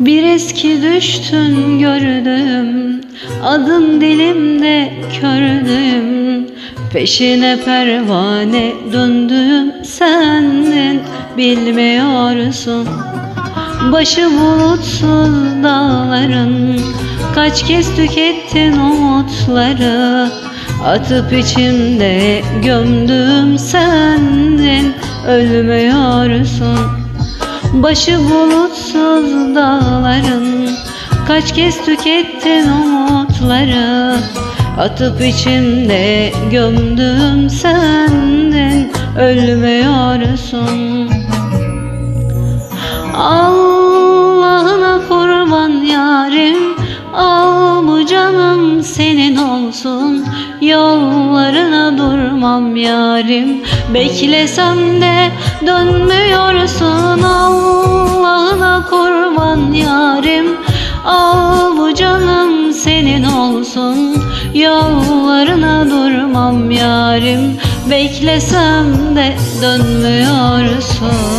Bir eski düştün gördüm Adın dilimde kördüm. Peşine pervane döndüm Senden bilmiyorsun. Başı bulutsuz dağların Kaç kez tükettin umutları. Atıp içimde gömdüm senden Ölmüyorsun Başı bulutsuz dağların Kaç kez tükettin umutları? Atıp içimde gömdüm senden Ölmüyorsun. Allah'ına kurban yarim Al bu canım senin olsun. Yollarına durmam yarim Beklesem de dönmüyorsun yarim. Al canım senin olsun. Yollarına durmam yarim. Beklesem de dönmüyorsun